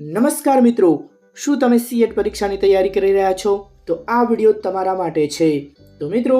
નમસ્કાર મિત્રો, શું તમે સીએટ પરીક્ષાની તૈયારી કરી રહ્યા છો? તો આ વીડિયો તમારા માટે છે. તો મિત્રો,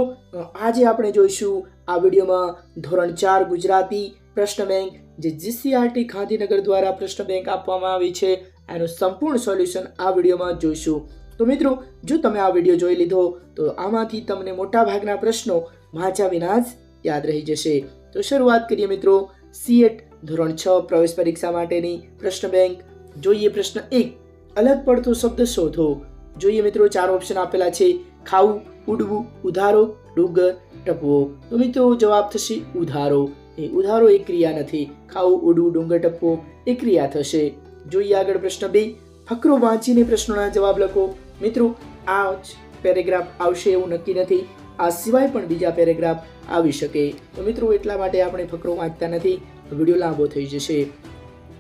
આજે આપણે જોઈશું આ વિડીયોમાં ધોરણ ચાર ગુજરાતી પ્રશ્ન બેંક, જે જીસીઆરટી ગાંધીનગર દ્વારા પ્રશ્ન બેંક આપવામાં આવી છે, એનું સંપૂર્ણ સોલ્યુશન આ વિડીયોમાં જોઈશું. તો મિત્રો, જો તમે આ વીડિયો જોઈ લીધો, તો આમાંથી તમને મોટાભાગના પ્રશ્નો વાંચ્યા વિના જ યાદ રહી જશે. તો શરૂઆત કરીએ મિત્રો. સીએટ ધોરણ છ પ્રવેશ પરીક્ષા માટેની પ્રશ્ન બેંક જોઈએ પ્રશ્ન એક. અલગ પડતો શબ્દ શોધો. જોઈએ મિત્રો, ચાર ઓપ્શન આપેલા છે. ખાવું, ઉડવું, ઉધારો, ડુંગર, ટપવો. તો મિત્રો, જવાબ થશે ઉધારો. એ ઉધારો એ ક્રિયા નથી. ખાવું, ઉડવું, ડુંગર, ટપવો એ ક્રિયા થશે. જોઈએ આગળ પ્રશ્ન બે. ફકરો વાંચીને પ્રશ્નોના જવાબ લખો. મિત્રો, આ જ પેરેગ્રાફ આવશે એવું નક્કી નથી. આ સિવાય પણ બીજા પેરેગ્રાફ આવી શકે. તો મિત્રો, એટલા માટે આપણે ફકરો વાંચતા નથી. વીડિયો લાંબો થઈ જશે.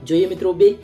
જોઈએ મિત્રો, બે.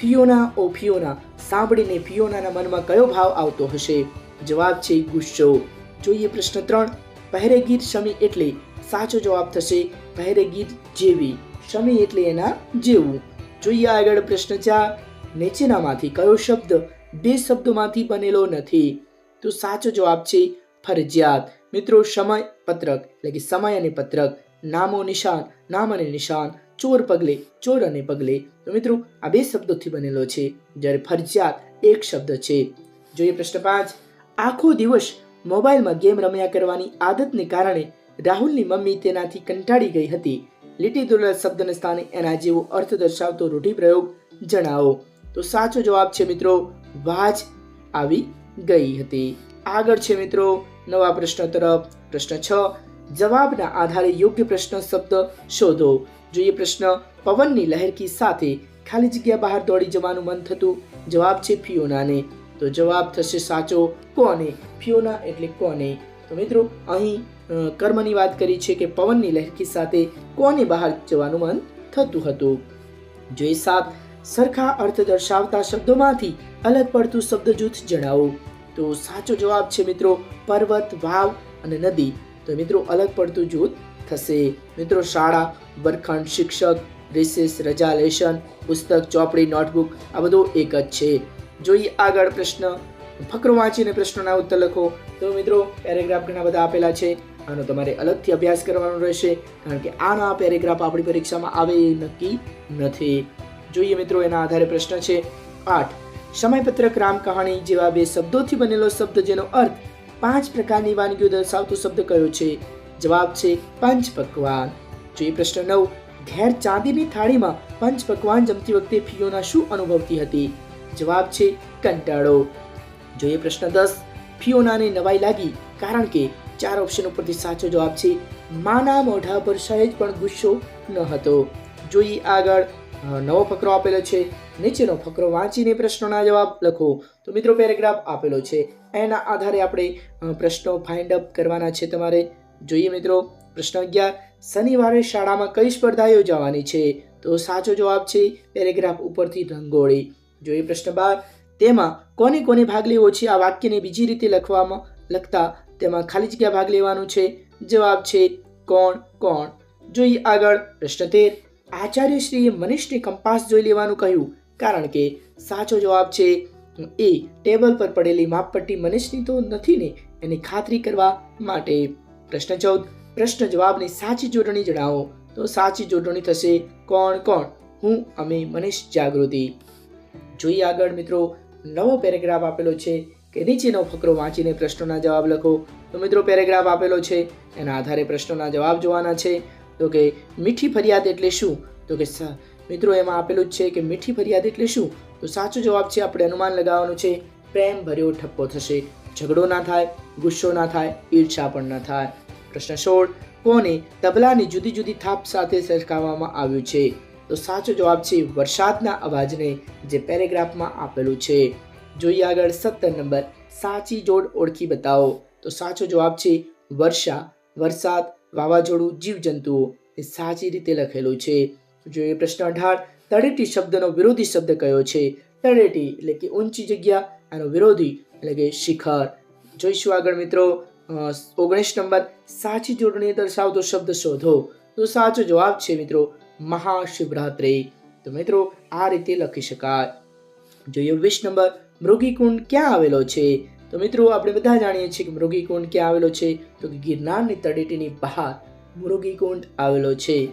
ફિયોના, ઓ ફિયોના. સાંભળીને ફિયોનાના મનમાં કયો ભાવ આવતો હશે? જવાબ છે ગુસ્સો. જોઈએ પ્રશ્ન ત્રણ. પહેરેગીર શમી એટલે સાચો જવાબ થશે પહેરેગીર જેવી. શમી એટલે એના જેવું. જોઈએ આગળ પ્રશ્ન ચાર. નીચેનામાંથી કયો શબ્દ બે શબ્દોમાંથી બનેલો નથી? તો સાચો જવાબ છે ફરજિયાત. મિત્રો, સમય પત્રક, એટલે કે સમય અને પત્રક. નામો નિશાન, નામ અને નિશાન. ચોર પગલે, ચોર અને પગલે. તો મિત્રો, આ બે શબ્દોથી બનેલો છે, જ્યારે ફરજિયાત એક શબ્દ છે. જોઈએ પ્રશ્ન પાંચ. આખો દિવસ મોબાઈલમાં ગેમ રમ્યા કરવાની આદતને કારણે રાહુલની મમ્મી તેનાથી કંટાળી ગઈ હતી. લીટી દોરેલા શબ્દના સ્થાને એના જેવો અર્થ દર્શાવતો રૂઢિપ્રયોગ જણાવો. તો સાચો જવાબ છે મિત્રો, વાજ આવી ગઈ હતી. આગળ છે મિત્રો, નવા પ્રશ્ન તરફ. પ્રશ્ન છ. જવાબના આધારે યોગ્ય પ્રશ્ન શબ્દ શોધો. જોઈએ પ્રશ્ન પવનની લહેરકી સાથે ખાલી જગ્યા બહાર દોડી જવાનું મન થતું? જવાબ છે ફિયોનાને. તો જવાબ થશે સાચો કોને? ફિયોના એટલે કોને? તો મિત્રો, અહીં કર્મની વાત કરી છે કે પવનની લહેરકી સાથે કોને બહાર જવાનું મન થતું હતું? જોઈએ સાત સરખા અર્થ દર્શાવતા શબ્દોમાંથી અલગ પડતું શબ્દ જૂથ જણાવો. તો સાચો જવાબ છે મિત્રો, પર્વત, વાવ અને નદી. તો મિત્રો, અલગ પડતું જૂથ થશે. મિત્રો, શાળા, વર્ગખંડ, શિક્ષક રિસેસ રજા લેશન પુસ્તક, ચોપડી નોટબુક આ બધું એક જ છે. જોઈએ આગળ પ્રશ્ન. ફકરો વાંચીને પ્રશ્નોના ઉત્તર લખો. તો મિત્રો પેરેગ્રાફ ઘણા બધા આપેલા છે આનો તમારે અલગથી અભ્યાસ કરવાનો રહેશે કારણ કે આના પેરેગ્રાફ આપણી પરીક્ષામાં આવે એ નક્કી નથી. જોઈએ મિત્રો, એના આધારે પ્રશ્ન છે. આઠ. સમયપત્રક રામ કહાણી જેવા બે શબ્દોથી બનેલો શબ્દ જેનો અર્થ પાંચ પ્રકારની વાનગીઓ દર્શાવતો શબ્દ કયો છે? જવાબ છે પંચ પકવાન જોઈએ પ્રશ્ન નવ, ઘેર ચાંદીની થાળીમાં પંચ પકવાન જમતી વખતે ફિયોના શું અનુભવતી હતી? જવાબ છે કંટાળો. જોઈએ પ્રશ્ન દસ ફિયોનાને નવાઈ લાગી કારણ કે ચાર ઓપ્શન ઉપરથી સાચો જવાબ છે માના મોઢા પર સહેજ પણ ગુસ્સો ન હતો. જોઈએ આગળ નવો ફકરો આપેલો છે, નીચેનો ફકરો વાંચીને પ્રશ્નોના જવાબ લખો. તો મિત્રો, પેરેગ્રાફ આપેલો છે. એના આધારે આપણે પ્રશ્નો ફાઇન્ડ અપ કરવાના છે તમારે. જોઈએ મિત્રો, પ્રશ્ન અગિયાર. શનિવારે શાળામાં કઈ સ્પર્ધા યોજાવાની છે? તો સાચો જવાબ છે પેરેગ્રાફ ઉપરથી રંગોળી. જોઈએ પ્રશ્ન બાર. તેમાં કોને કોને ભાગ લેવો છે? આ વાક્યને બીજી રીતે લખવામાં લખતા તેમાં ખાલી જગ્યા ભાગ લેવાનું છે. જવાબ છે કોણ કોણ? જોઈએ આગળ પ્રશ્ન તેર. આચાર્યશ્રીએ મનીષને કંપાસ જોઈ લેવાનું કહ્યું, કારણ કે સાચો જવાબ છે એ ટેબલ પર પડેલી માપપટ્ટી મનીષની તો નથી ને, એની ખાતરી કરવા માટે. પ્રશ્ન ચૌદ. પ્રશ્ન જવાબની સાચી જોડણી જણાવો. તો સાચી જોડણી થશે કોણ કોણ? હું, અમે, મનીષ જાગૃતિ. જોઈએ આગળ મિત્રો, નવો પેરેગ્રાફ આપેલો છે કે નીચેનો ફકરો વાંચીને પ્રશ્નોના જવાબ લખો. તો મિત્રો પેરેગ્રાફ આપેલો છે, એના આધારે પ્રશ્નોના જવાબ જોવાના છે. તો કે મીઠી ફરિયાદ એટલે શું? તો કે મિત્રો એમાં આપેલું જ છે કે મીઠી ફરિયાદ એટલે શું? તો સાચો જવાબ છે, આપણે અનુમાન લગાવવાનું છે, પ્રેમ ભર્યો ઠપ્પો થશે. ઝઘડો ના થાય. ગુસ્સો ના થાય, ઈર્ષા પણ ના થાય. પ્રશ્ન સોળ, કોને તબલાની જુદી જુદી થાપ સાથે સરખાવવામાં આવ્યું છે? તો સાચો જવાબ છે વરસાદના અવાજને જે પેરેગ્રાફમાં આપેલું છે. જોઈએ આગળ સત્તર નંબર, સાચી જોડ ઓળખી બતાવો. તો સાચો જવાબ છે વર્ષા, વરસાદ, વાવાઝોડું, જીવજંતુઓ. એ સાચી રીતે લખેલું છે. જોઈએ પ્રશ્ન અઢાર, તળેટી શબ્દનો વિરોધી શબ્દ કયો છે? તળેટી એટલે કે ઊંચી જગ્યા આનો વિરોધી એટલે કે શિખર. જોઈશું આગળ મિત્રો? ઓગણીસ નંબર સાચી જોડણી દર્શાવતો શબ્દ શોધો. તો સાચો જવાબ છે મિત્રો, મહાશિવરાત્રી. તો મિત્રો, આ રીતે લખી શકાય. જોઈએ વીસ નંબર, મૃગીકુંડ ક્યાં આવેલો છે? તો મિત્રો, આપણે બધા જાણીએ છીએ કે મૃગીકુંડ ક્યાં આવેલો છે? તો કે ગિરનારની તળેટીની બહાર મૃગીકુંડ આવેલો છે.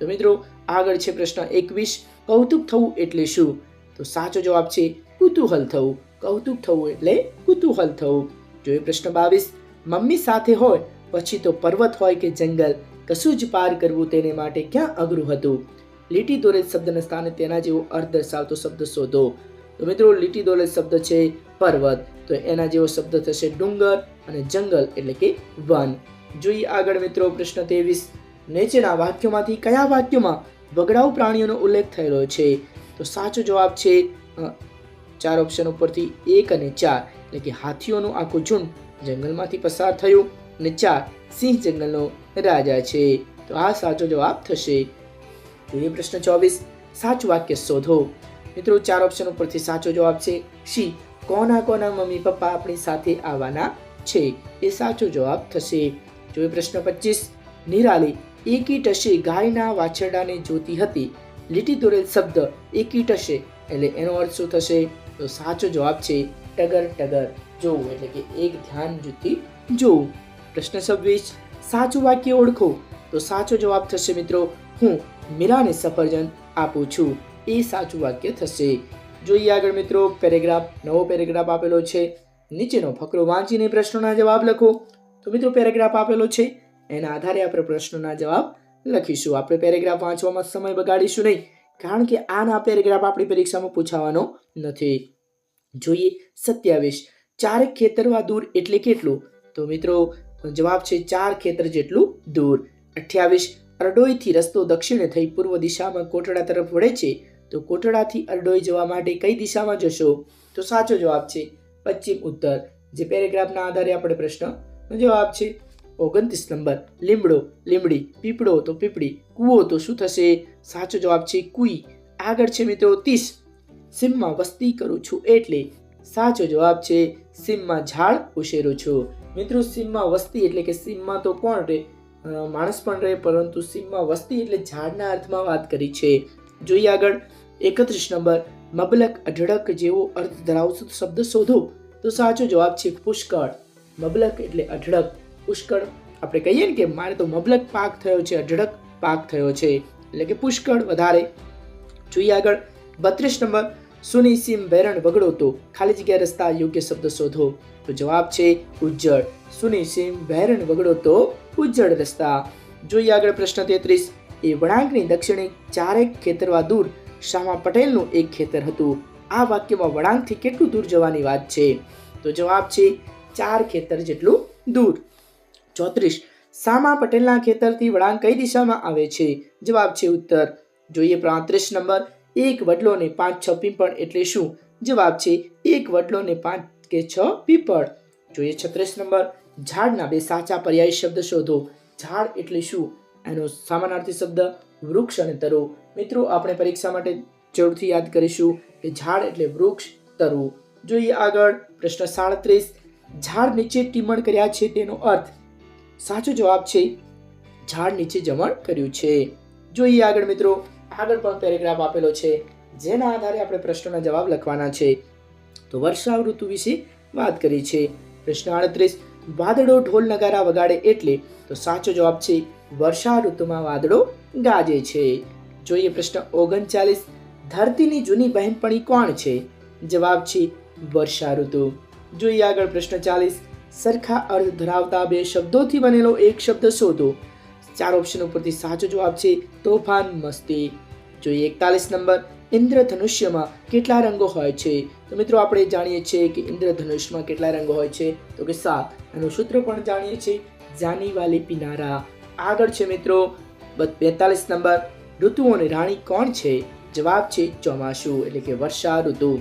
તો મિત્રો, આગળ છે પ્રશ્ન એકવીસ, કૌતુક થવું એટલે શું? તો સાચો જવાબ છે કુતૂહલ થવું. કૌતુક થવું એટલે કુતૂહલ થવું. જોઈએ પ્રશ્ન બાવીસ, મમ્મી સાથે હોય, પછી તો પર્વત હોય કે જંગલ, કશું જ પાર કરવું તેને માટે ક્યાં અઘરું હતું? લીટી દોરેલ શબ્દના સ્થાને તેના જેવો અર્થ દર્શાવતો શબ્દ શોધો. તો મિત્રો, લીટી દોરેલ શબ્દ છે પર્વત. તો એના જેવો શબ્દ થશે ડુંગર અને જંગલ એટલે કે વન. જોઈએ આગળ મિત્રો, પ્રશ્ન ત્રેવીસ. નીચેના વાક્યોમાંથી કયા વાક્યોમાં વગડાઉ પ્રાણીઓનો ઉલ્લેખ થયેલો છે? તો સાચો જવાબ છે ચાર ઓપ્શન ઉપરથી એક અને ચાર, એટલે કે હાથીઓનું આખું ઝુંડ જંગલમાંથી પસાર થયું અને ચાર સિંહ જંગલનો રાજા છે. તો આ સાચો જવાબ થશે. જોઈએ પ્રશ્ન ચોવીસ, સાચું વાક્ય શોધો. મિત્રો, ચાર ઓપ્શન ઉપરથી સાચો જવાબ છે સી, કોના કોના મમ્મી પપ્પા આપણી સાથે આવવાના છે? એ સાચો જવાબ થશે. જોઈએ પ્રશ્ન પચીસ, નિરાલી એકી ટશે ગાયના વાછરડાને જોતી હતી. લીટી દોરેલ શબ્દ એકી ટશે એટલે એનો અર્થ શું થશે? તો સાચો જવાબ છે ટગર ટગર. જોવું એટલે કે એક ધ્યાન જુથી જોવું પ્રશ્ન છવ્વીસ, સાચું વાક્ય ઓળખો. તો સાચો જવાબ થશે મિત્રો, હું મીરાને સફરજન આપું છું. એ સાચું વાક્ય થશે. જોઈએ આગળ મિત્રો, પેરેગ્રાફ, નવો પેરેગ્રાફ આપેલો છે. નીચેનો ફકરો વાંચીને પ્રશ્નોના જવાબ લખો. તો મિત્રો, પેરેગ્રાફ આપેલો છે. એના આધારે આપણે પ્રશ્નોના જવાબ લખીશું. આપણે પેરેગ્રાફ વાંચવામાં સમય બગાડીશું નહીં. કારણ કે આના પેરેગ્રાફ આપણી પરીક્ષામાં પૂછાવાનો નથી. જોઈએ સત્યાવીસ. ચાર ખેતરવા દૂર એટલે કેટલું? તો મિત્રો, જવાબ છે ચાર ખેતર જેટલું દૂર. અઠ્યાવીસ. અરડોઈથી રસ્તો દક્ષિણે થઈ પૂર્વ દિશામાં કોટડા તરફ વળે છે. તો કોટડાથી અરડોઈ જવા માટે કઈ દિશામાં જશો? તો સાચો જવાબ છે પશ્ચિમ ઉત્તર. જે પેરેગ્રાફના આધારે આપણે પ્રશ્નનો જવાબ છે ઓગણત્રીસ નંબર. લીમડો, લીમડી, પીપળો તો પીપળી, કૂવો તો શું થશે? સાચો જવાબ છે કુઈ. આગળ છે મિત્રો ત્રીસ. સીમમાં વસ્તી કરું છું એટલે સાચો જવાબ છે સીમમાં ઝાડ ઉછેરું છું. મિત્રો સીમમાં વસ્તી એટલે કે સીમમાં તો કોણ રહે? માણસ પણ રહે, પરંતુ સીમમાં વસ્તી એટલે ઝાડના અર્થમાં વાત કરી છે. જોઈએ આગળ. એકત્રીસ નંબર. મબલક અઢળક જેવો અર્થ ધરાવતો શબ્દ શોધો. તો સાચો જવાબ છે પુષ્કળ. મબલક એટલે અઢળક. પુષ્કળ. આપણે કહીએ ને કે મારે તો મબલક પાક થયો છે, અઢળક પાક થયો છે, એટલે કે પુષ્કળ વધારે. જોઈએ આગળ. બત્રીસ નંબર. સુનિસિમ સીમ બેરણ વગડો તો ખાલી જગ્યા રસ્તા યોગ્ય શબ્દ શોધો. તો જવાબ છે ઉજ્જડ સુનિસિમ સીમ બેરણ વગડો તો ઉજ્જડ રસ્તા. જોઈએ આગળ પ્રશ્ન તેત્રીસ. એ વળાંકની દક્ષિણે ચારેક ખેતરવા દૂર શામા પટેલનું એક ખેતર હતું. આ વાક્યમાં વળાંકથી કેટલું દૂર જવાની વાત છે? તો જવાબ છે ચાર ખેતર જેટલું દૂર. ચોત્રીસ. સામા પટેલના ખેતરથી વળાંક કઈ દિશામાં આવે છે? જવાબ છે ઉત્તર. જોઈએ પાંત્રીસ નંબર. એક વડલો ને પાંચ છ પીપળ એટલે શું? જવાબ છે એક વડલો ને પાંચ કે છ પીપળ. જોઈએ છત્રીસ નંબર. ઝાડના બે સાચા પર્યાય શબ્દ શોધો. ઝાડ એટલે શું? એનો સામાનાર્થી શબ્દ વૃક્ષ અને તરુ. મિત્રો, આપણે પરીક્ષા માટે જરૂરથી યાદ કરીશું કે ઝાડ એટલે વૃક્ષ, તરુ. જોઈએ આગળ. પ્રશ્ન સાડત્રીસ. ઝાડ નીચે ટીમણ કર્યા છે તેનો અર્થ સાચો જવાબ છે, ઝાડ નીચે જમણ કર્યું છે. જોઈએ આગળ મિત્રો, આગળ પણ પેરેગ્રાફ આપેલો છે, જેના આધારે આપણે પ્રશ્નોના જવાબ લખવાના છે. તો વર્ષા ઋતુ વિશે વાત કરી છે. પ્રશ્ન આડત્રીસ, વાદળો ઢોલ નગારા વગાડે એટલે તો સાચો જવાબ છે, વર્ષા ઋતુમાં વાદળો ગાજે છે. જોઈએ પ્રશ્ન ઓગણચાલીસ, ધરતીની જૂની બહેનપણી કોણ છે? જવાબ છે, વર્ષા ઋતુ. જોઈએ આગળ પ્રશ્ન ચાલીસ સરખા અર્થ ધરાવતા બે શબ્દોથી બનેલો એક શબ્દ શોધો. ચાર ઓપ્શન ઉપરથી સાચો જવાબ છે, તોફાન મસ્તી. જોઈએ એકતાલીસ નંબર, ઇન્દ્રધનુષ્યમાં કેટલા રંગો હોય છે? તો મિત્રો, આપણે જાણીએ છીએ કે ઇન્દ્રધનુષ્યમાં કેટલા રંગો હોય છે? તો કે સાત. એનું સૂત્ર પણ જાણીએ છીએ જાની વાલી પિનારા. આગળ છે મિત્રો બેતાલીસ નંબર ઋતુઓની રાણી કોણ છે? જવાબ છે ચોમાસુ, એટલે કે વર્ષા ઋતુ.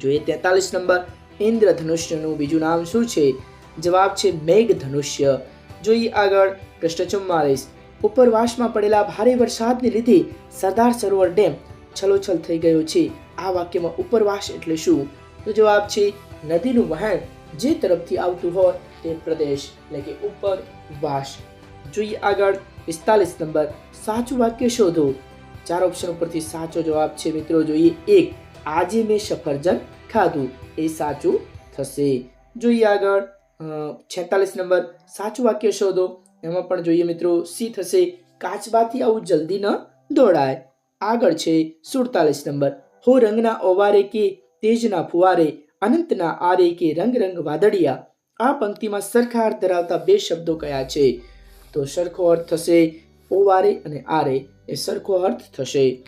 જોઈએ તેતાલીસ નંબર, ઇન્દ્રધનુષ્યનું બીજું નામ શું છે? જવાબ છે મેઘ ધનુષ્ય જોઈએ આગળ, પ્રશ્ન ચુમ્માલીસ. ઉપરવાસમાં પડેલા ભારે વરસાદને લીધે સરદાર સરોવર ડેમ છલોછલ થઈ ગયો છે. આ વાક્યમાં ઉપરવાસ એટલે શું? તો જવાબ છે, નદીનું વહેણ જે તરફથી આવતું હોય તે પ્રદેશ, એટલે કે ઉપરવાસ. જોઈએ આગળ, પિસ્તાલીસ નંબર. સાચું વાક્ય શોધો. ચાર ઓપ્શન ઉપરથી સાચો જવાબ છે મિત્રો, જોઈએ એક, આજે મેં સફરજન ખાધું. એ સાચું થશે. જોઈએ આગળ છેતાલીસ નંબર, સાચું વાક્ય શોધો. એમાં પણ જોઈએ મિત્રો સી થશે? કાચબાથી આવું જલ્દી ન દોડાય. આગળ છે સુડતાલીસ નંબર. હો રંગના ઓવારે કે તેજના ફુવારે, અનંતના આરે કે રંગ રંગ વાદળિયા. આ પંક્તિમાં સરખા અર્થ ધરાવતા બે શબ્દો કયા છે? તો સરખો અર્થ થશે ઓવારે અને આરે. એ સરખો અર્થ થશે.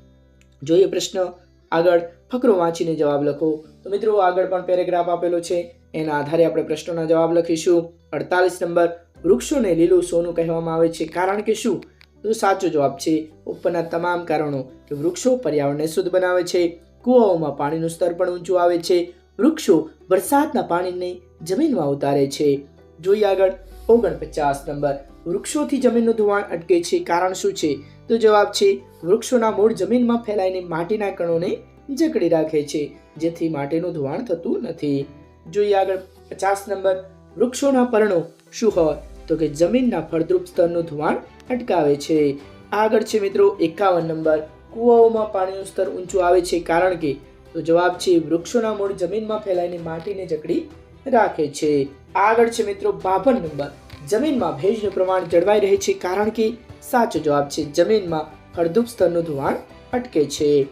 જોઈએ પ્રશ્ન. આગળ ફકરો વાંચીને જવાબ લખો. તો મિત્રો, આગળ પણ પેરેગ્રાફ આપેલો છે. એના આધારે આપણે પ્રશ્નોના જવાબ લખીશું. અડતાલીસ નંબર, વૃક્ષોને લીલું સોનું કહેવામાં આવે છે. કારણ કે શું? તો સાચો જવાબ છે, ઉપરના તમામ કારણો. કે વૃક્ષો પર્યાવરણને શુદ્ધ બનાવે છે. કૂવાઓમાં પાણીનું સ્તર પણ ઊંચું આવે છે. વૃક્ષો વરસાદના પાણીને જમીનમાં ઉતારે છે. જોઈએ આગળ, ઓગણપચાસ નંબર. વૃક્ષોથી જમીનનું ધોવાણ અટકે છે. કારણ શું છે? તો જવાબ છે, વૃક્ષોના મૂળ જમીનમાં ફેલાઈને માટીના કણોને જકડી રાખે છે. જેથી માટીનું ધોવાણ થતું નથી. જોઈએ આગળ પચાસ નંબર વૃક્ષોના પર્ણો શું હોય? તો કે જમીનના ફળદ્રુપ સ્તરનું ધોવાણ અટકાવે છે. આગળ છે મિત્રો એકાવન નંબર. કૂવાઓમાં પાણીનું સ્તર ઊંચું આવે છે કારણ કે? તો જવાબ છે વૃક્ષોના મૂળ જમીનમાં ફેલાઈને માટીને જકડી રાખે છે. આગળ છે મિત્રો બાવન નંબર. જમીનમાં ભેજનું પ્રમાણ જળવાઈ રહે છે કારણ કે? સાચો જવાબ છે જમીનમાં ફળદ્રુપ સ્તરનું ધોવાણ અટકે છે.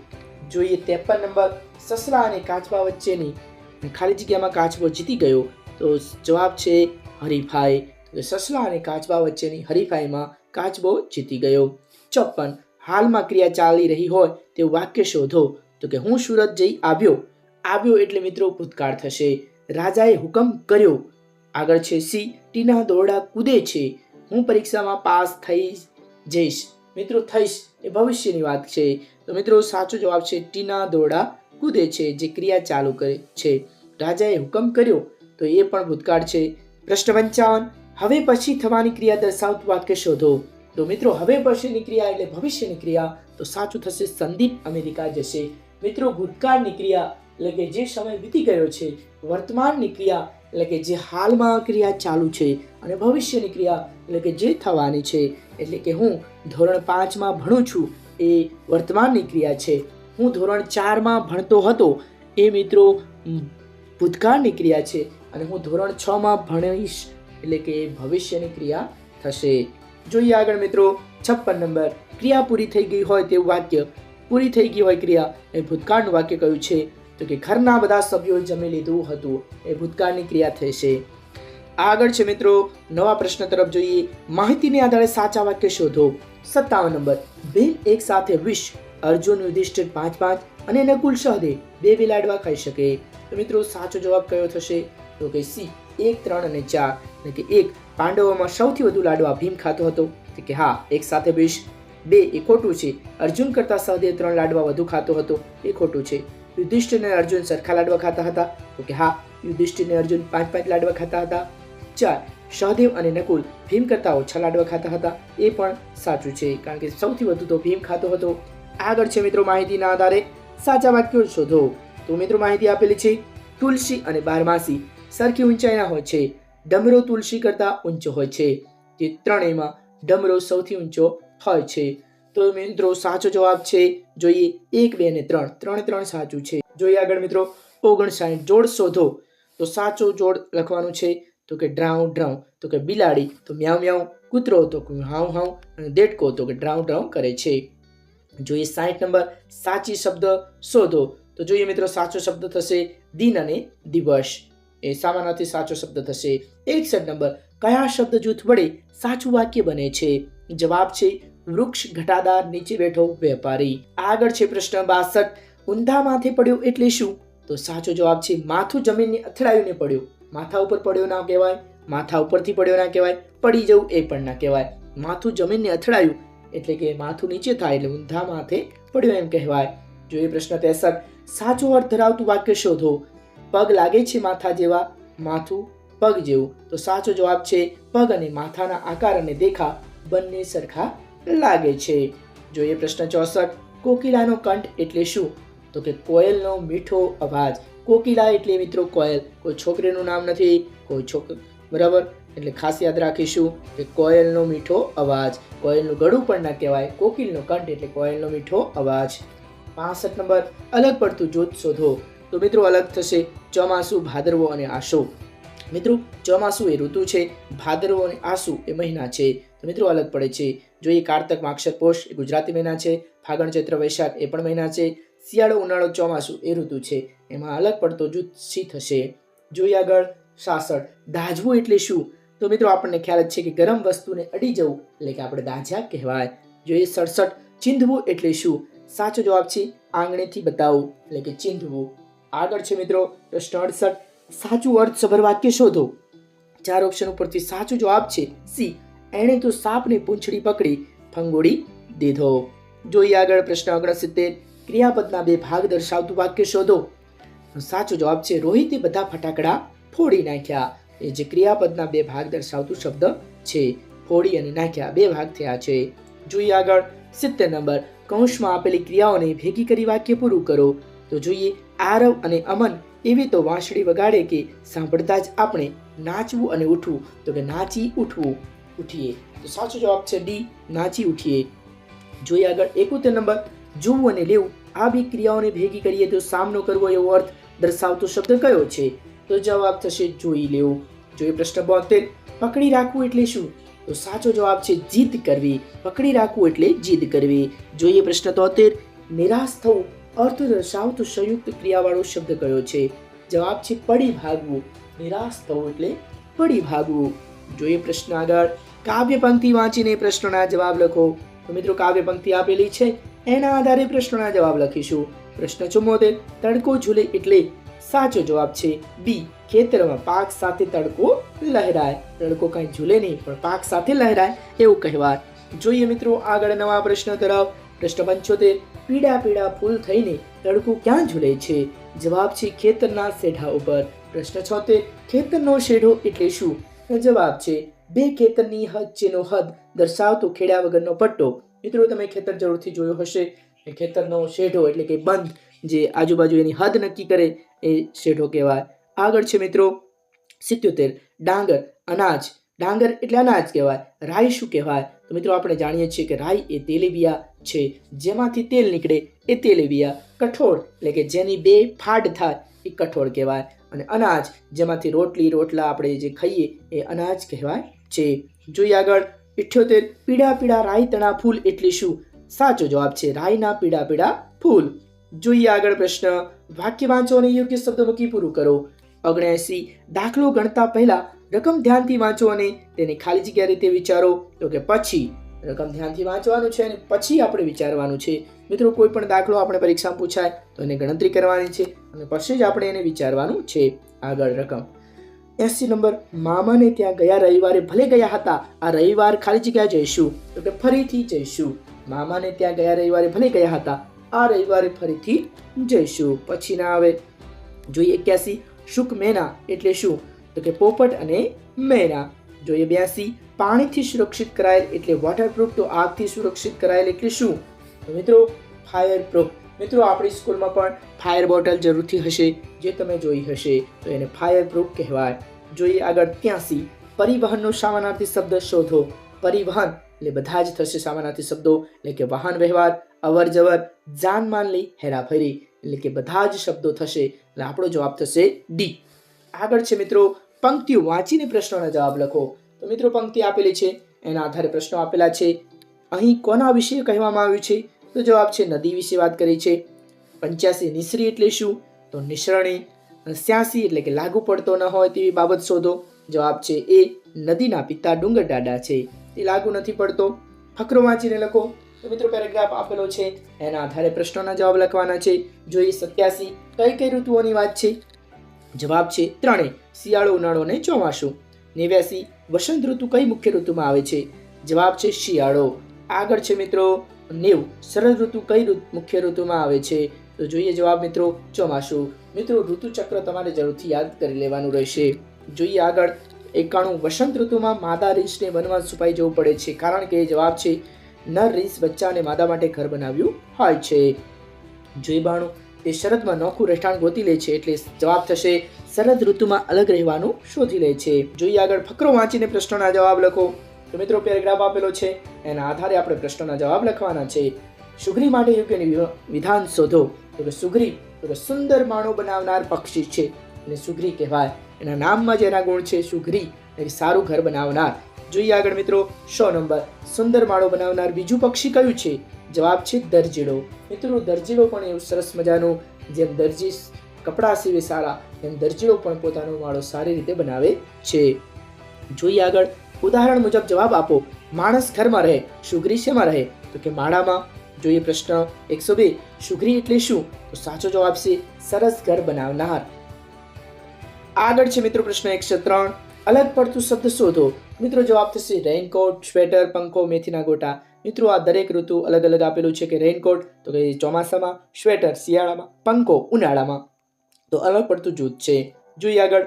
જોઈએ ત્રેપન નંબર. સસલા અને કાચબા વચ્ચેની ખાલી જગ્યામાં કાચબો જીતી ગયો. તો જવાબ છે હરીફાઈ. તો સસલા અને કાચબા વચ્ચેની હરીફાઈમાં કાચબો જીતી ગયો. ચોપન હાલમાં ક્રિયા ચાલી રહી હોય તેવું વાક્ય શોધો. તો કે હું સુરત જઈ આવ્યો. આવ્યો એટલે મિત્રો ભૂતકાળ થશે. રાજાએ હુકમ કર્યો. આગળ છે સી, ટીના દોરડા કૂદે છે. હું પરીક્ષામાં પાસ થઈ જઈશ. મિત્રો થઈશ એ ભવિષ્યની વાત છે. તો મિત્રો સાચો જવાબ છે ટીના દોરડા કૂદે છે, જે ક્રિયા ચાલુ કરે છે. રાજાએ હુકમ કર્યો, તો એ પણ ભૂતકાળ છે. પ્રશ્ન પંચાવન, હવે પછી થવાની ક્રિયા દર્શાવતું વાક્ય શોધો. તો મિત્રો, હવે પછીની ક્રિયા એટલે ભવિષ્યની ક્રિયા, તો સાચું થશે સંદીપ અમેરિકા જશે. મિત્રો, ભૂતકાળની ક્રિયા એટલે કે જે સમય વીતી ગયો છે, વર્તમાનની ક્રિયા એટલે કે જે હાલમાં ક્રિયા ચાલુ છે અને ભવિષ્યની ક્રિયા એટલે કે જે થવાની છે. એટલે કે હું ધોરણ પાંચમાં ભણું છું, એ વર્તમાનની ક્રિયા છે. હું ધોરણ ચારમાં ભણતો હતો, એ મિત્રો ભૂતકાળની ક્રિયા છે અને હું ધોરણ છમાં ભણીશ એટલે કે ભવિષ્યની ક્રિયા થશે. જોઈએ આગળ મિત્રો, છપ્પન નંબર, ક્રિયા પૂરી થઈ ગઈ હોય તેવું વાક્ય. પૂરી થઈ ગઈ હોય ક્રિયા, એ ભૂતકાળનું વાક્ય કયું છે? તો કે ઘરના બધા સભ્યોએ જમી લીધું હતું, એ ભૂતકાળની ક્રિયા થશે. આગળ છે મિત્રો, નવા પ્રશ્ન તરફ જોઈએ. માહિતીને આધારે સાચા વાક્ય શોધો. સત્તાવન નંબર ભીમ એક સાથે વિશ અર્જુન યુધિષ્ઠિર પાંચ પાંચ અને નકુલ સહદેવ બે બિલાડવા ખાઈ શકે. તો મિત્રો, સાચો જવાબ કયો થશે? તો કે સી, એક, ત્રણ અને ચાર. એટલે કે એક, પાંડવોમાં સૌથી વધુ લાડવા ભીમ ખાતો હતો. એટલે કે હા, એક સાથે વિશ બે, એ ખોટું છે. અર્જુન કરતાં સહદેવ ત્રણ લાડવા વધુ ખાતો હતો. એ ખોટું છે. યુધિષ્ઠિર અને અર્જુન સરખા લાડવા ખાતા હતા. તો કે હા યુધિષ્ઠિર અને અર્જુન પાંચ પાંચ લાડવા ખાતા હતા. ચાર સહદેવ અને નકુલ ભીમ કરતાં ઓછા લાડવા ખાતા હતા. એ પણ સાચું છે, કારણ કે સૌથી વધુ તો ભીમ ખાતો હતો. આગળ છે મિત્રો માહિતીના આધારે. સાચા વાક્યો શોધો. તો મિત્રો માહિતી આપેલી છે, તુલસી અને બારમાસી. સરખી ઊંચાઈના હોય છે. ડમરો તુલસી કરતાં ઊંચો હોય છે. તે ત્રણેયમાં ડમરો સૌથી ઊંચો હોય છે. તો મિત્રો સાચો જવાબ છે, જોઈએ એક, બે અને ત્રણ. ત્રણે ત્રણ સાચું છે. જોઈએ આગળ મિત્રો, ઓગણસાઠ જોડ શોધો. તો સાચો જોડ લખવાનું છે, તો કે ડ્રાઉ ડ્રાઉ. તો કે બિલાડી, તો મ્યાઉ મ્યાઉ. કૂતરો તો હાઉ હાઉ. અને દેડકો તો કે ડ્રાઉ ડ્રાઉ કરે છે. જોઈએ સાઠ નંબર સાચી શબ્દ શોધો. તો જોઈએ મિત્રો, સાચો શબ્દ થશે દિન અને દિવસ. એ સામાનાથી સાચો શબ્દ થશે એકસઠ નંબર. કયા શબ્દ જૂથ વડે સાચું વાક્ય બને છે? જવાબ છે, વૃક્ષ ઘટાદાર નીચે બેઠો વેપારી. આગળ છે પ્રશ્ન બાસઠ. ઊંધા માથે પડ્યો એટલે શું? તો સાચો જવાબ છે, માથું જમીનને અથડાયું પડ્યો. માથા ઉપર પડ્યો ના કહેવાય. માથા ઉપરથી પડ્યો ના કહેવાય. પડી જવું એ પણ ના કહેવાય. માથું જમીનને અથડાયું એટલે કે માથું નીચે થાય એટલે ઊંધા માથે પડ્યો એમ કહેવાય. જોઈએ પ્રશ્ન ત્રેસઠ સાચો અર્થ ધરાવતું વાક્ય શોધો. પગ લાગે છે માથા જેવા? માથું પગ જેવું. તો સાચો જવાબ છે પગ અને માથાના આકાર અને દેખા બંને સરખા લાગે છે. જોઈએ પ્રશ્ન ચોસઠ, કોકિલાનો કંઠ એટલે શું? તો કે કોયલનો મીઠો અવાજ. કોકિલા એટલે મિત્રો કોયલ. કોઈ છોકરીનું નામ નથી, કોઈ છોકરો બરાબર? એટલે ખાસ યાદ રાખીશું કે કોયલનો મીઠો અવાજ, કોયલનું ગળું પણ ના કહેવાય, કોકિલનો કંઠ એટલે કોયલનો મીઠો અવાજ. પાસઠ નંબર, અલગ પડતું જૂથ શોધો. તો મિત્રો અલગ થશે, ચોમાસું, ભાદરવો અને આસો. મિત્રો, ચોમાસું એ ઋતુ છે, ભાદરવો અને આસુ એ મહિના છે. તો મિત્રો અલગ પડે છે. જોઈએ કારતક, માક્ષર, પોષ એ ગુજરાતી મહિના છે, ફાગણ, ચૈત્ર, વૈશાખ એ પણ મહિના છે, શિયાળો, ઉનાળો, ચોમાસું એ ઋતુ છે. એમાં અલગ પડતો જૂથ સી થશે? જોઈએ આગળ સાસઠ દાજવું એટલે શું? તો મિત્રો આપણને ખ્યાલ જ છે કે ગરમ વસ્તુને અડી જવું એટલે કે આપણે દાઝ્યા કહેવાય. જોઈએ સડસઠ ચીંધવું એટલે શું? સાચો જવાબ છે આંગણેથી બતાવવું એટલે કે ચીંધવું. આગળ છે મિત્રો પ્રશ્ન અડસઠ. સાચું અર્થસભર વાક્ય શોધો. ચાર ઓપ્શન ઉપરથી સાચો જવાબ છે સી એણે તો સાપને પૂંછડી પકડી ફંગોળી દીધો. જોઈએ આગળ પ્રશ્ન ઓગણસિત્તેર. ક્રિયાપદના બે ભાગ દર્શાવતું વાક્ય શોધો. સાચો જવાબ છે રોહિતે બધા ફટાકડા ફોડી નાખ્યા. એ જે ક્રિયાપદના બે ભાગ દર્શાવતું શબ્દ છે. ફોડી અને નાખ્યા બે ભાગ થયા છે. જોઈએ આગળ. સિત્તેર નંબર. કૌંસમાં આપેલી ક્રિયાઓને ભેગી કરી વાક્ય પૂરું કરો. તો જોઈએ, આરવ અને અમન એવી તો વાંસળી વગાડે કે સાંભળતા જ આપણે નાચવું અને ઉઠવું. તો કે નાચી ઉઠવું. ઉઠીએ. તો સાચો જવાબ છે ડી, નાચી ઉઠીએ. જોઈએ આગળ. એકોતેર નંબર. જોવું અને લેવું. આ બે ક્રિયાઓને ભેગી કરીએ તો સામનો કરવો એવો અર્થ દર્શાવતો શબ્દ કયો છે? તો જવાબ થશે, જોઈ લેવું. જોઈએ પ્રશ્ન બોતેર પકડી રાખવું એટલે શું? તો સાચો જવાબ છે જીદ કરવી. પકડી રાખવું એટલે જીદ કરવી. જોઈએ પ્રશ્ન તોતેર, નિરાશ થવું, અર્થ દર્શાવતો સંયુક્ત ક્રિયાવાળો શબ્દ કયો છે? જવાબ છે પડી ભાગવું. નિરાશ થવું એટલે પડી ભાગવું. જોઈએ પ્રશ્ન આગળ, કાવ્ય પંક્તિ વાંચીને પ્રશ્નોના જવાબ લખો. તો મિત્રો, કાવ્ય પંક્તિ આપેલી છે. એના આધારે પ્રશ્નોના જવાબ લખીશું. પ્રશ્ન ચુમ્મોતેર, તડકો ઝૂલે એટલે સાચો જવાબ છે બી. ખેતરમાં પાક સાથે તડકો લહેરાય. તડકો કંઈ ઝૂલે નહીં, પણ પાક સાથે લહેરાય એવું કહેવાય. જોઈએ મિત્રો, આગળ નવા પ્રશ્ન તરફ. પ્રશ્ન પંચોતેર પીડા પીડા ફૂલ થઈને તડકો ક્યાં ઝૂલે છે? જવાબ છે ખેતરના શેઢા ઉપર. પ્રશ્ન છોતેર, ખેતરનો શેઢો એટલે શું? જવાબ છે બે ખેતરની હદ જેનો હદ દર્શાવતો ખેડ્યા વગરનો પટ્ટો. મિત્રો, તમે ખેતર જરૂરથી જોયો હશે. ખેતરનો શેઢો એટલે કે બંધ, જે આજુબાજુ એની હદ નક્કી કરે એ શેઢો કહેવાય. આગળ છે મિત્રો સિત્યોતેર. ડાંગર, અનાજ. ડાંગર એટલે અનાજ કહેવાય. રાઈ શું કહેવાય? તો મિત્રો આપણે જાણીએ છીએ કે રાઈ એ તેલીબિયા છે. જેમાંથી તેલ નીકળે એ તેલીબિયા. કઠોળ એટલે કે જેની બે ફાડ થાય એ કઠોળ કહેવાય. અને અનાજ, જેમાંથી રોટલી, રોટલા આપણે જે ખાઈએ એ અનાજ કહેવાય છે. જોઈએ આગળ. ઇઠ્યોતેર. પીળા પીળા રાઈ તણા ફૂલ એટલે શું? સાચો જવાબ છે રાઈના પીળા પીળા ફૂલ. જોઈએ આગળ પ્રશ્ન. વાક્ય વાંચો અને યોગ્ય શબ્દ મૂકી પૂરું કરો. ઓગણએસી દાખલો ગણતા પહેલા રકમ ધ્યાનથી વાંચો અને તેને ખાલી જગ્યા રીતે વિચારો. તો કે પછી રકમ ધ્યાનથી વાંચવાનું છે અને પછી આપણે વિચારવાનું છે. મિત્રો, કોઈ પણ દાખલો આપણે પરીક્ષામાં પૂછાય તો એને ગણતરી કરવાની છે અને પછી જ આપણે એને વિચારવાનું છે આગળ રકમ. એસી નંબર, મામાને ત્યાં ગયા રવિવારે ભલે ગયા હતા, આ રવિવાર ખાલી જગ્યા જઈશું. તો કે ફરીથી જઈશું. મામાને ત્યાં ગયા રવિવારે ભલે ગયા હતા, આ રવિવારે ફરીથી જઈશું. પછી ના આવે. જોઈએ એક્યાસી શુક મેના એટલે શું? તો કે પોપટ અને મેના જોઈએ બ્યાસી, પાણીથી સુરક્ષિત કરાયેલ એટલે વોટરપ્રૂફ તો આગથી સુરક્ષિત કરાયેલ એટલે શું? તો મિત્રો ફાયરપ્રૂફ મિત્રો, આપણી સ્કૂલમાં પણ ફાયર બોટલ જરૂરથી હશે, જે તમે જોઈ હશે. તો એને ફાયરપ્રૂફ કહેવાય. જોઈએ આગળ ત્યાંસી, પરિવહનનો સામાનાર્થી શબ્દ શોધો. પરિવહન એટલે બધા જ થશે સામાનાર્થી શબ્દો. એટલે કે વાહન વ્યવહાર અવર જવર જાનમાન લઈ હેરાફેરી. એટલે કે બધા જ શબ્દો થશે એટલે આપણો જવાબ થશે ડી આગળ છે મિત્રો પંક્તિઓ વાંચીને પ્રશ્નોના જવાબ લખો. તો મિત્રો, પંક્તિ આપેલી છે, એના આધારે પ્રશ્નો આપેલા છે. અહીં કોના વિશે કહેવામાં આવ્યું છે? તો જવાબ છે, નદી વિશે વાત કરી છે. પંચ્યાસી નિસરી એટલે શું? તો નિસરણી. સ્યાસી એટલે કે લાગુ પડતો ન હોય તેવી બાબત શોધો. જવાબ છે, એ નદીના પિતા ડુંગર દાડા છે. તે લાગુ નથી પડતો. ફકરો વાંચીને લખો. તો મિત્રો પેરેગ્રાફ આપેલો છે. એના આધારે પ્રશ્નોના જવાબ લખવાના છે. જોઈએ સત્યાસી કઈ કઈ ઋતુઓની વાત છે? જવાબ છે ત્રણેય શિયાળો, ઉનાળો અને ચોમાસું. નેવ્યાસી, વસંત ઋતુ કઈ મુખ્ય ઋતુમાં આવે છે? જવાબ છે શિયાળો. આગળ છે મિત્રો, નેવું, શરદ ઋતુ કઈ મુખ્ય ઋતુમાં આવે છે? તો જોઈએ જવાબ મિત્રો, ચોમાસું. મિત્રો, ઋતુચક્ર તમારે જરૂરથી યાદ કરી લેવાનું રહેશે. જોઈએ આગળ, એકાણું, વસંત ઋતુમાં માદા રીંછને વનમાં છુપાઈ જવું પડે છે. કારણ કે જવાબ છે નર રીસ બચ્ચા અને માદા માટે ઘર બનાવ્યું હોય છે. જોઈ બાણું તે શરદમાં નોખું રહેઠાણ ગોતી લે છે એટલે જવાબ થશે, શરદ ઋતુમાં અલગ રહેવાનું શોધી લે છે. જોઈએ આગળ ફકરો વાંચીને પ્રશ્નોના જવાબ લખો. તો મિત્રો પેરેગ્રાફ આપેલો છે. એના આધારે આપણે પ્રશ્નોના જવાબ લખવાના છે. સુગ્રી માટે યોગ્ય વિધાન શોધો. તો કે સુઘરી તો કે સુંદર માણો બનાવનાર પક્ષી છે. અને સુઘરી કહેવાય. એના નામમાં જ એના ગુણ છે. સુઘરી એટલે સારું ઘર બનાવનાર. જોઈએ આગળ મિત્રો સો નંબર સુંદર માળો બનાવનાર બીજું પક્ષી કયું છે? જવાબ છે દરજીડો મિત્રો દરજીડો પણ એવું સરસ મજાનું જેમ દરજી કપડાં સીવે સારા, એમ દરજીડો પણ પોતાનો માળો સારી રીતે બનાવે છે. જોઈએ આગળ. ઉદાહરણ મુજબ જવાબ આપો. માણસ ઘરમાં રહે, સુગરી શેમાં રહે? તો કે માળામાં. જોઈએ પ્રશ્ન એકસો બે. સુગ્રી એટલે શું? તો સાચો જવાબ છે સરસ ઘર બનાવનાર. આગળ છે મિત્રો પ્રશ્ન એકસો ત્રણ. અલગ પડતું શબ્દ શોધો. મિત્રો જવાબ થશે રેઇનકોટ સ્વેટર પંખો, મેથીના ગોટા, મિત્રો, આ દરેક ઋતુ અલગ અલગ આપેલું છે કે રેઇનકોટ તો કે ચોમાસામાં સ્વેટર શિયાળામાં, પંખો, ઉનાળામાં. તો અલગ પડતું જૂથ છે. જોઈએ આગળ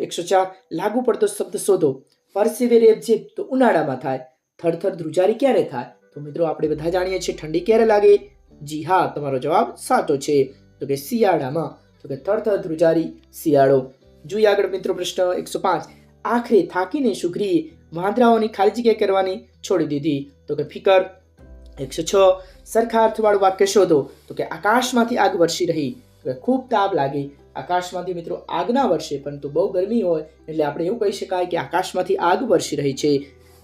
એકસો ચાર, લાગુ પડતો શબ્દ શોધો. પરસેવે રેબઝેબ તો ઉનાળામાં થાય. થરથર ધ્રુજારી ક્યારે થાય? તો મિત્રો, આપણે બધા જાણીએ છીએ ઠંડી ક્યારે લાગે? જી હા, તમારો જવાબ સાચો છે. તો કે શિયાળામાં. તો કે થરથર ધ્રુજારી શિયાળો. જોઈએ આગળ, મિત્રો, પ્રશ્ન એકસો પાંચ. આખરે થાકીને સુઘરીએ વાંદરાઓની ખાલી જગ્યા કરવાની છોડી દીધી. તો કે ફિકર, એકસો છ, સરખા અર્થવાળું વાક્ય શોધો. તો કે આકાશમાંથી આગ વરસી રહી. ખૂબ તાપ લાગે. આકાશમાંથી મિત્રો આગના વર્ષે, પરંતુ બહુ ગરમી હોય, એટલે આપણે એવું કહી શકાય કે આકાશમાંથી આગ વરસી રહી છે.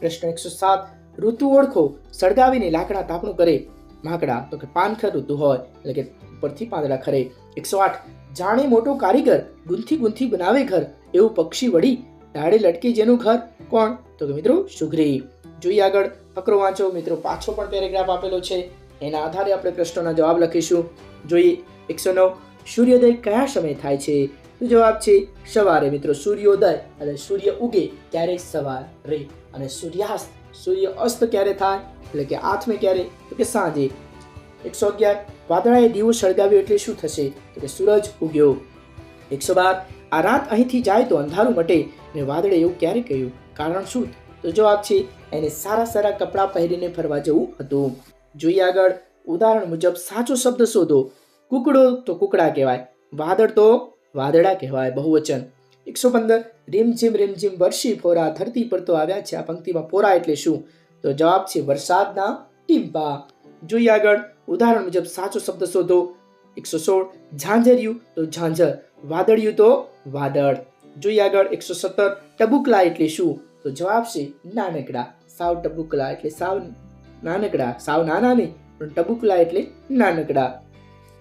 પ્રશ્ન એકસો સાત, ઋતુ ઓળખો. સળગાવીને લાકડા તાપણું કરે. માકડા, તો કે પાનખર ઋતુ હોય, એટલે કે ઉપરથી પાંદડા ખરે. એકસો આઠ, જાણે મોટો કારીગર, ગુંથી ગુંથી બનાવે ઘર. એવું પક્ષી વળી ડાળે લટકી જેનું ઘર કોણ? તો કે મિત્રો સુઘરી જોઈએ આગળ. ફકરો વાંચો. મિત્રો પાછો પણ પેરેગ્રાફ આપેલો છે. એના આધારે આપણે પ્રશ્નોના જવાબ લખીશું. જોઈએ. એકસો નવ. સૂર્યોદય કયા સમયે થાય છે? તો જવાબ છે સવારે. મિત્રો સૂર્યોદય એટલે સૂર્ય ઉગે ત્યારે સવારે. અને સૂર્યાસ્ત, સૂર્ય અસ્ત ક્યારે થાય? એટલે કે આથમે ક્યારે? તો કે સાંજે. એકસો અગિયાર. વાદળાએ દીવો સળગાવ્યો એટલે શું થશે? તો કે સૂરજ ઉગ્યો. એકસો બાર. આ રાત અહીંથી જાય તો અંધારું મટે. ને વાદળે એવું ક્યારે કહ્યું, કારણ શું? તો જવાબ છે, એને સારા સારા કપડાં પહેરીને ફરવા જવું હતું. જોઈએ આગળ, ઉદાહરણ મુજબ સાચો શબ્દ શોધો. કુકડો તો કુકડા કહેવાય, વાદળ તો વાદળા કહેવાય, બહુવચન. એકસો પંદર રીમઝીમ રીમઝીમ વર્ષી ફોરા ધરતી પર તો આવ્યા છે, આ પંક્તિમાં ફોરા એટલે શું? તો જવાબ છે, વરસાદના ટીમ્પા જોઈએ આગળ, ઉદાહરણ મુજબ સાચો શબ્દ શોધો. એકસો સોળ, ઝાંઝર્યું તો ઝાંઝર, વાદળિયું તો વાદળ. જોઈએ આગળ એકસો સત્તર ટબુકલા એટલે શું? તો જવાબ છે નાનકડા. સાવ ટબુકલા એટલે સાવ નાનકડા. સાવ નાના નહીં, પણ ટબુકલા એટલે નાનકડા.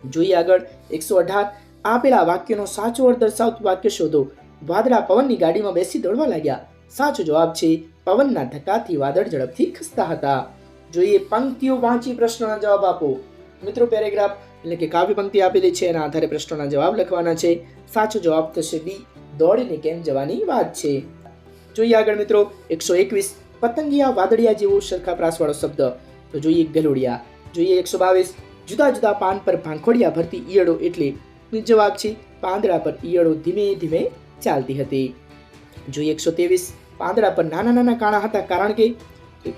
જોઈએ આગળ એકસો અઢાર આપેલા વાક્યનો સાચો અર્થ દર્શાવતું વાક્ય શોધો. વાદળા પવનની ગાડીમાં બેસી દોડવા લાગ્યા. સાચો જવાબ છે પવનના ધક્કાથી વાદળ ઝડપથી ખસતા હતા. જોઈએ પંક્તિઓ વાંચી પ્રશ્નોના જવાબ આપો. મિત્રો, પેરેગ્રાફ એટલે કે કાવ્ય પંક્તિ આપેલી છે, એના આધારે પ્રશ્નોના જવાબ લખવાના છે. સાચો જવાબ થશે બી. દોડીને કેમ જવાની વાત છે. જોઈએ આગળ મિત્રો, એકસો એકવીસ પતંગિયા વાદળિયા જેવો સરખા પ્રાસવાળો શબ્દ. તો જોઈએ ગલુડિયા. જોઈએ એકસો બાવીસ, જુદા જુદા પાન પર ભાંખોડિયા ભરતી ઈયળો એટલે જવાબ છે, પાંદડા પર ઈયળો ધીમે ધીમે ચાલતી હતી. જોઈએ એકસો ત્રેવીસ, પાંદડા પર નાના નાના કાણા હતા કારણ કે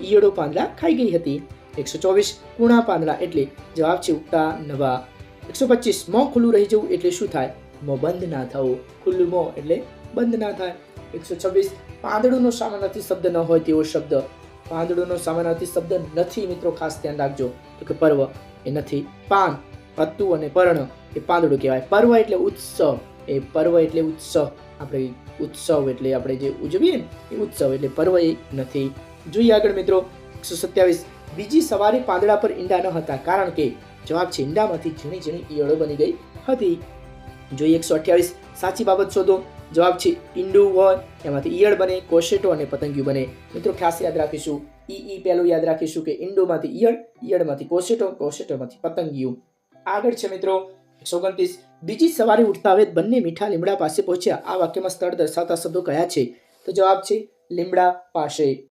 ઈયળો પાંદડા ખાઈ ગઈ હતી. એકસો ચોવીસ, કૂણા પાંદડા એટલે જવાબ છે ઉગતા નવા. એકસો પચીસ, મોં ખુલ્લું રહી જવું એટલે શું થાય? મોં બંધ ના થવું ખુલ્લું મો એટલે બંધ ના થાય. એકસો છવ્વીસ પાંદડુંનો સામાનાર્થી શબ્દ ન હોય તેવો શબ્દ. પાંદડુંનો સામાનાર્થી શબ્દ નથી મિત્રો, ખાસ ધ્યાન રાખજો. તો કે પર્વ એ નથી. પાન, પત્તું અને પર્ણ એ પાંદડું કહેવાય. પર્વ એટલે ઉત્સવ. એ પર્વ એટલે ઉત્સવ. આપણે ઉત્સવ એટલે આપણે જે ઉજવીએ ને, એ ઉત્સવ એટલે પર્વ એ નથી. જોઈએ આગળ મિત્રો, એકસો સત્યાવીસ. બીજી સવારે પાંદડા પર ઈંડા ન હતા. કારણ કે જવાબ છે, ઈંડામાંથી ઝીણી ઝીણી ઈયળો બની ગઈ હતી. જોઈએ એકસો અઠ્યાવીસ. સાચી બાબત શોધો. જવાબ છે ઈંડું હોય. એમાંથી ઈયળ બને, કોશેટો અને પતંગિયું બને. મિત્રો, ખાસ યાદ રાખીશું. ઈ ઈ પહેલું યાદ રાખીશું કે ઈંડોમાંથી ઈયળ, ઈયળમાંથી કોશેટો, કોશેટોમાંથી પતંગિયું. આગળ છે મિત્રો, એકસો ઓગણત્રીસ. બીજી સવારે ઉઠતા હવે બંને મીઠા લીમડા પાસે પહોંચ્યા. આ વાક્યમાં સ્થળ દર્શાવતા શબ્દો કયા છે? તો જવાબ છે લીમડા પાસે.